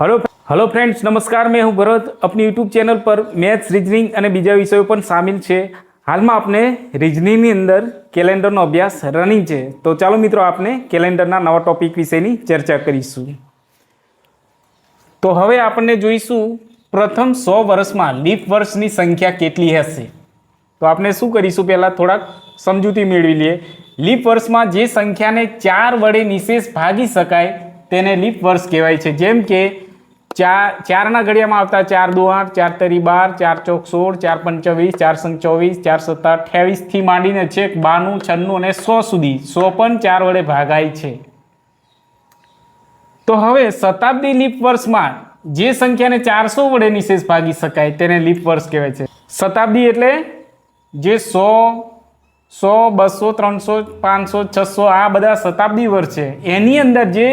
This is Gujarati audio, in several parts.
હલો હલો ફ્રેન્ડ્સ નમસ્કાર. મેં હું ભરત. આપની યુટ્યુબ ચેનલ પર મેથ્સ રિઝનિંગ અને બીજા વિષયો પણ સામેલ છે. હાલમાં આપણે રિઝનિંગની અંદર કેલેન્ડરનો અભ્યાસ રનિંગ છે. તો ચાલો મિત્રો આપણે કેલેન્ડરના નવા ટોપિક વિશેની ચર્ચા કરીશું. તો હવે આપણને જોઈશું પ્રથમ સો વર્ષમાં લીપ વર્ષની સંખ્યા કેટલી હશે? તો આપણે શું કરીશું? પહેલાં થોડાક સમજૂતી મેળવી લઈએ. લીપ વર્ષમાં જે સંખ્યાને ચાર વડે નિશેષ ભાગી શકાય તેને લીપ વર્ષ કહેવાય છે. જેમ કે ચાર ચારના ઘડિયામાં આવતા ચાર દુ આઠ ચાર તરી બાર, ચાર ચોક સોળ, ચાર પંચવીસ, ચાર સંગ ચોવીસ, ચાર સત્તા અઠ્યાવીસથી માંડીને છેક બાનું છન્નું અને સો સુધી સો પણ ચાર વડે ભાગાય છે. તો હવે શતાબ્દી લીપ વર્ષમાં જે સંખ્યાને ચારસો વડે નિશેષ ભાગી શકાય તેને લીપ વર્ષ કહેવાય છે. શતાબ્દી એટલે જે સો સો, બસો, ત્રણસો, પાંચસો, છસો આ બધા શતાબ્દી વર્ષ છે. એની અંદર જે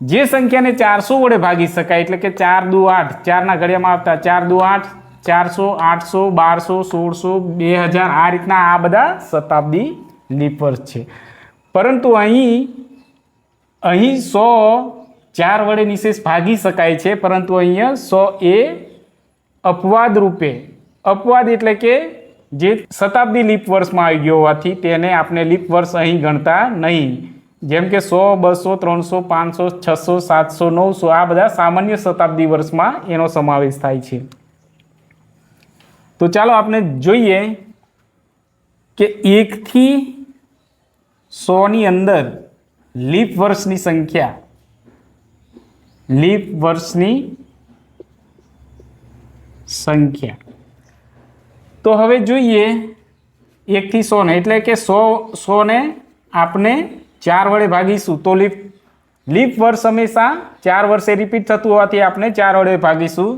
જે સંખ્યાને ચારસો વડે ભાગી શકાય, એટલે કે ચાર દુ આઠ, ચારના ઘડિયામાં આવતા ચાર દુ આઠ, ચારસો, આઠસો, બારસો, સોળસો, બે હજાર, આ રીતના આ બધા શતાબ્દી લીપ વર્ષ છે. પરંતુ અહીં અહીં સો ચાર વડે નિશેષ ભાગી શકાય છે, પરંતુ અહીંયા સો એ અપવાદ રૂપે. અપવાદ એટલે કે જે શતાબ્દી લીપ વર્ષમાં આવી ગયો હોવાથી તેને આપણે લીપ વર્ષ અહીં ગણતા નહીં. જેમ કે સો, બસો, ત્રણસો, પાંચસો, છસો, સાતસો, નવસો, આ બધા સામાન્ય શતાબ્દી વર્ષમાં એનો સમાવેશ થાય છે. તો ચાલો આપણે જોઈએ કે એકથી સોની અંદર લીપ વર્ષની સંખ્યા, લીપ વર્ષની સંખ્યા. તો હવે જોઈએ એકથી સોને, એટલે કે સો, સોને આપણે ચાર વડે ભાગીશું. તો લીપ લીપ વર્ષ હંમેશા ચાર વર્ષે રિપીટ થતું હોવાથી આપણે ચાર વડે ભાગીશું.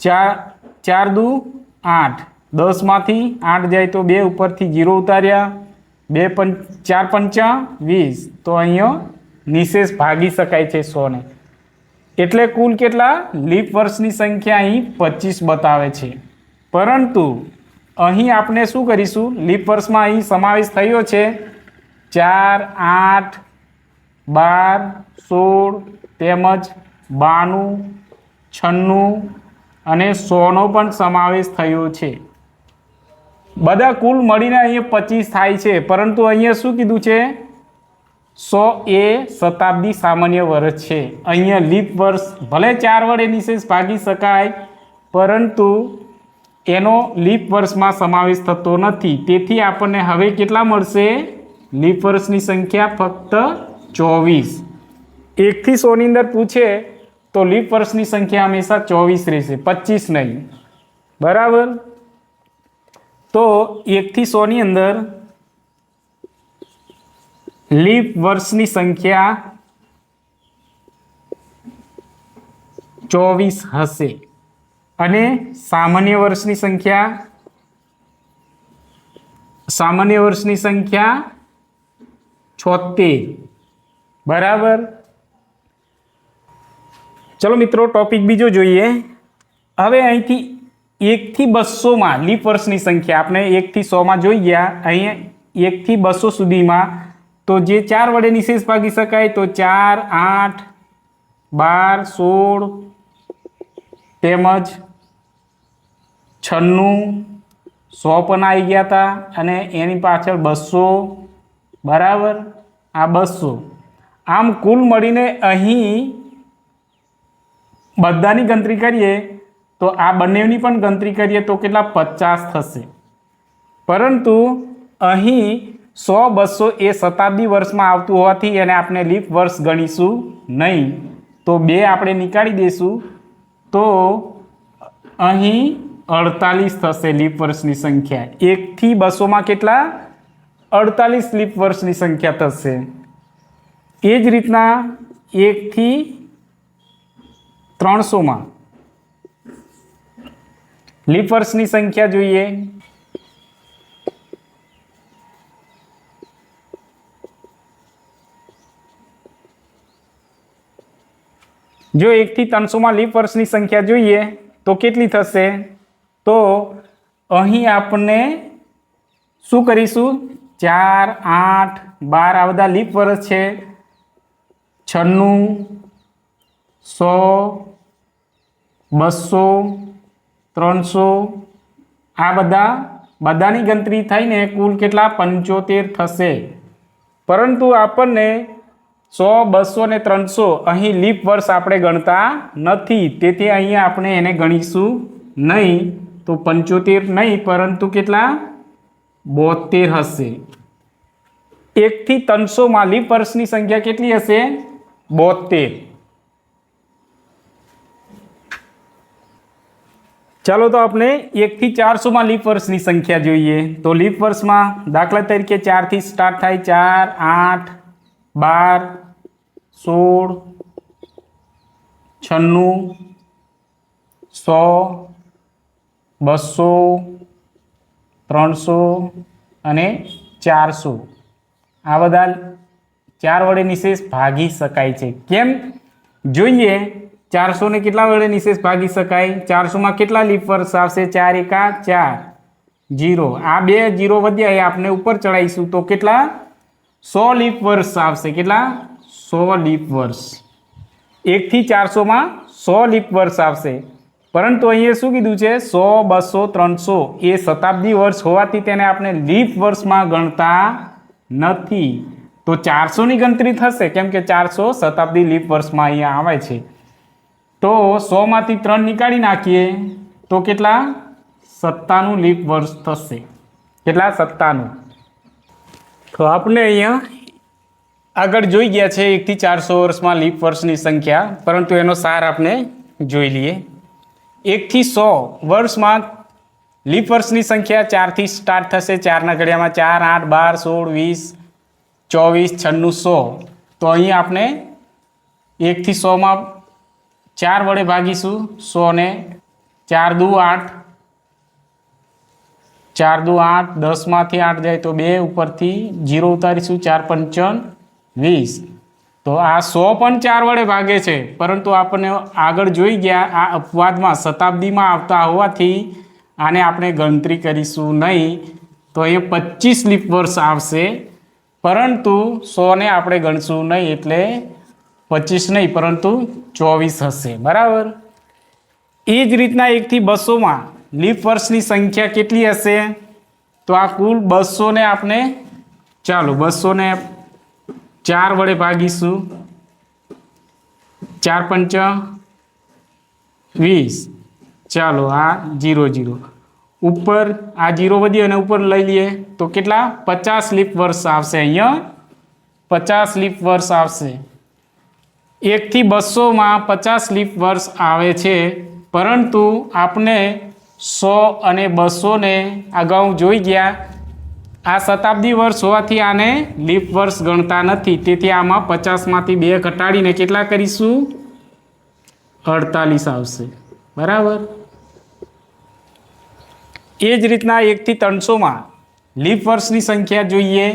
ચાર ચાર દુ, આઠ. દસમાંથી આઠ જાય તો બે ઉપરથી જીરો ઉતાર્યા. બે પંચ ચાર પંચા વીસ. તો અહીંયા નિશેષ ભાગી શકાય છે સોને એટલે કુલ કેટલા? લીપ વર્ષની સંખ્યા અહીં પચીસ બતાવે છે. પરંતુ અહીં આપણે શું કરીશું? લીપ વર્ષમાં અહીં સમાવેશ થયો છે ચાર, આઠ, બાર, સોળ, તેમજ બાણું, છન્નું અને સોનો પણ સમાવેશ થયો છે. બધા કુલ મળીને અહીંયા પચીસ થાય છે, પરંતુ અહીંયા શું કીધું છે? સો એ શતાબ્દી સામાન્ય વર્ષ છે. અહીંયા લીપ વર્ષ ભલે ચાર વડે નિશેષ ભાગી શકાય, પરંતુ એનો લીપ વર્ષમાં સમાવેશ થતો નથી. તેથી આપણને હવે કેટલા મળશે? લીપ વર્ષની સંખ્યા ફક્ત ચોવીસ. એકથી સોની અંદર પૂછે તો લીપ વર્ષની સંખ્યા હંમેશા ચોવીસ રહેશે, પચીસ નહીં. બરાબર? તો એકથી સોની અંદર લીપ વર્ષની સંખ્યા ચોવીસ હશે. અને સામાન્ય વર્ષની સંખ્યા, સામાન્ય વર્ષની સંખ્યા છોતેર. બરાબર? ચલો મિત્રો ટોપિક બીજો જોઈએ. હવે અહીંથી એકથી બસોમાં લીપ વર્ષની સંખ્યા આપણે એકથી સોમાં જોઈ ગયા. અહીંયા એકથી બસો સુધીમાં. તો જે ચાર વડે નિશેષ ભાગી શકાય તો ચાર, આઠ, બાર, સોળ, તેમજ છન્નું, સો પણ આવી ગયા હતા અને એની પાછળ બસો બરાબર? આ બસો. આમ કુલ મળીને અહીં બધાની ગણતરી કરીએ, તો આ બંનેની પણ ગણતરી કરીએ તો કેટલા? પચાસ થશે. પરંતુ અહીં સો બસો એ શતાબ્દી વર્ષમાં આવતું હોવાથી એને આપણે લીપ વર્ષ ગણીશું નહીં. તો બે આપણે નીકાળી દઈશું. તો અહીં અડતાલીસ થશે લીપ વર્ષની સંખ્યા. એકથી બસોમાં કેટલા? અડતાલીસ લીપ વર્ષની સંખ્યા થશે. એ જ રીતના એકથી ત્રણસોમાં લીપ વર્ષની સંખ્યા જોઈએ. જો એકથી ત્રણસોમાં લીપ વર્ષની સંખ્યા જોઈએ, તો કેટલી થશે? તો અહીં આપણે શું કરીશું? ચાર, આઠ, બાર, આ બધા લીપ વર્ષ છે. છન્નું, સો, બસો, ત્રણસો, આ બધા, બધાની ગણતરી થઈને કુલ કેટલા? પંચોતેર થશે. પરંતુ આપણને સો, બસો ને ત્રણસો અહીં લીપ વર્ષ આપણે ગણતા નથી. તેથી અહીંયા આપણે એને ગણીશું નહીં. તો પંચોતેર નહીં, પરંતુ કેટલા? બોતેર હશે. એકથી ત્રણસોમાં લીપ વર્ષની સંખ્યા કેટલી હશે? બોતેર. ચાલો તો આપણે એકથી ચારસોમાં લીપ વર્ષની સંખ્યા જોઈએ. તો લીપ વર્ષમાં દાખલા તરીકે ચારથી સ્ટાર્ટ થાય ચાર, આઠ, બાર, સોળ, છન્નું, સો, બસો ત્રણસો અને ચારસો. આ બધા ચાર વડે નિશેષ ભાગી શકાય છે. કેમ? જોઈએ ચારસો ને કેટલા વડે નિશેષ ભાગી શકાય? ચારસોમાં કેટલા વર્ષ આવશે? ચાર એકા ચાર. જીરો. આ બે જીરો વધ્યા એ આપણે ઉપર ચડાવીશું તો કેટલા? સો લીપ વર્ષ આવશે. કેટલા? સો લીપ વર્ષ. એકથી ચારસોમાં સો લીપ વર્ષ આવશે. પરંતુ અહીંયા શું કીધું છે? સો, બસો, ત્રણસો એ શતાબ્દી વર્ષ હોવાથી તેને આપણે લીપ વર્ષમાં ગણતા નથી. તો ચારસોની ગણતરી થશે, કેમ કે ચારસો શતાબ્દી લીપ વર્ષમાં અહીંયા આવે છે. તો સોમાંથી ત્રણ નીકાળી નાખીએ, તો કેટલા? સત્તાનું લીપ વર્ષ થશે. કેટલા? સત્તાનું. તો આપણે અહીંયા આગળ જોઈ ગયા છે, એકથી ચારસો વર્ષમાં લીપ વર્ષની સંખ્યા, પરંતુ એનો સાર આપણે જોઈ લઈએ. એકથી સો વર્ષમાં લીપ વર્ષની સંખ્યા ચારથી સ્ટાર્ટ થશે. ચારના ઘડિયામાં ચાર, આઠ, બાર, સોળ, વીસ, ચોવીસ, છન્નું, સો. તો અહીં આપણે એકથી સોમાં ચાર વડે ભાગીશું. સોને ચાર દુ આઠ. ચાર દુ આઠ દસમાંથી આઠ જાય તો બે ઉપરથી જીરો ઉતારીશું. ચાર પંચન વીસ. તો આ સો પણ ચાર વડે ભાગે છે. પરંતુ આપણને આગળ જોઈ ગયા, આ અપવાદમાં, શતાબ્દીમાં આવતા હોવાથી આને આપણે ગણતરી કરીશું નહીં. તો એ પચીસ લીપ વર્ષ આવશે. પરંતુ સોને આપણે ગણશું નહીં એટલે પચીસ નહીં, પરંતુ ચોવીસ હશે. બરાબર? એ જ રીતના એકથી બસોમાં લીપ વર્ષની સંખ્યા કેટલી હશે? તો આ કુલ બસોને આપણે ચાલો, બસોને ચાર વડે ભાગીશું. ચાર પંચ વીસ. ચાલો, આ જીરો જીરો. ઉપર આ જીરો વધી અને ઉપર લઈ લઈએ. તો કેટલા? પચાસ લીપ વર્ષ આવશે અહીંયા. પચાસ લીપ વર્ષ આવશે. એકથી બસોમાં પચાસ લીપ વર્ષ આવે છે. પરંતુ આપણે સો અને બસોને અગાઉ જોઈ ગયા. આ શતાબ્દી વર્ષ હોવાથી આને લીપ વર્ષ ગણતા નથી. તેથી આમાં પચાસમાંથી બે ઘટાડીને કેટલા કરીશું? અડતાલીસ આવશે. બરાબર? એ જ રીતના એકથી ત્રણસોમાં લીપ વર્ષની સંખ્યા જોઈએ.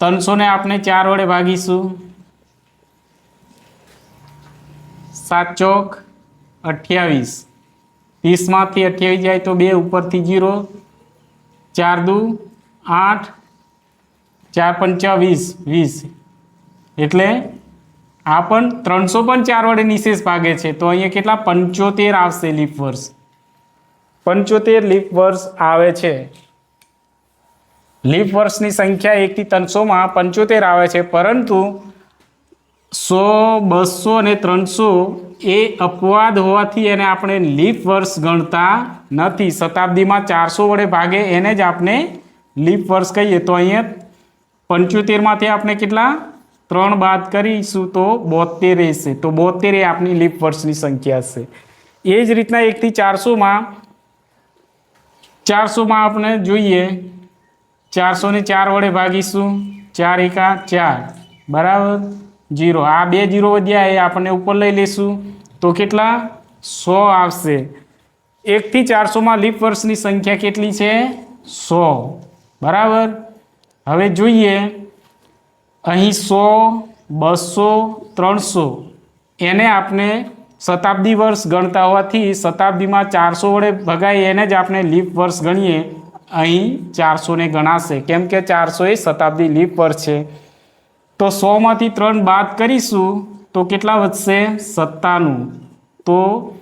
ત્રણસોને આપણે ચાર વડે ભાગીશું. સાત ચોક અઠ્યાવીસ. ત્રીસમાંથી અઠ્યાવીસ જાય તો બે ઉપરથી જીરો. ચાર દુ આઠ, ચાર પંચા વીસ વીસ. એટલે આ પણ ત્રણસો પણ ચાર વડે નિશેષ ભાગે છે. તો અહીંયા કેટલા? પંચોતેર આવશે લીપ વર્ષ. પંચોતેર લીપ વર્ષ આવે છે. લીપ વર્ષની સંખ્યા એકથી ત્રણસોમાં પંચોતેર આવે છે. પરંતુ સો, બસો અને ત્રણસો એ અપવાદ હોવાથી એને આપણે લીપ વર્ષ ગણતા નથી. શતાબ્દીમાં ચારસો વડે ભાગે, એને જ આપણે લીપ વર્ષ કહીએ તો અહીંયા પંચોતેરમાંથી આપણે કેટલા? ત્રણ બાદ કરીશું તો બોતેર રહેશે તો બોતેર એ આપણી લીપ વર્ષની સંખ્યા હશે. એ જ રીતના એકથી ચારસોમાં ચારસોમાં આપણે જોઈએ. ચારસોને ચાર વડે ભાગીશું. ચાર એકા ચાર. બરાબર? જીરો. આ બે જીરો વધ્યા એ આપણને ઉપર લઈ લઈશું તો કેટલા? સો આવશે. એકથી ચારસોમાં લીપ વર્ષની સંખ્યા કેટલી છે? સો. બરાબર? હવે જોઈએ. અહીં સો, બસો, ત્રણસો. એને આપણે શતાબ્દી વર્ષ ગણતા હોવાથી શતાબ્દીમાં ચારસો વડે ભગાય એને જ આપણે લીપ વર્ષ ગણીએ. અહીં ચારસોને ગણાશે. કેમ કે ચારસો એ શતાબ્દી લીપ વર્ષ છે. તો સોમાંથી ત્રણ બાદ કરીશું, તો કેટલા વધશે? સત્તાનું તો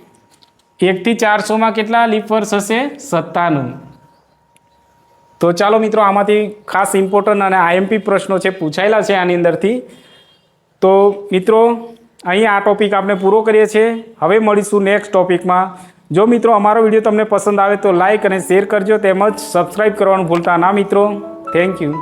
એકથી ચારસોમાં કેટલા લીપ વર્ષ હશે? સત્તાનું તો ચાલો મિત્રો, આમાંથી ખાસ ઇમ્પોર્ટન્ટ અને આઈએમપી પ્રશ્નો છે પૂછાયેલા છે આની અંદરથી. તો મિત્રો, અહીં આ ટોપિક આપણે પૂરો કરીએ છીએ. હવે મળીશું નેક્સ્ટ ટોપિકમાં જો મિત્રો અમારો વીડિયો તમને પસંદ આવે તો લાઇક અને શેર કરજો. તેમજ સબસ્ક્રાઈબ કરવાનું ભૂલતા ના મિત્રો. Thank you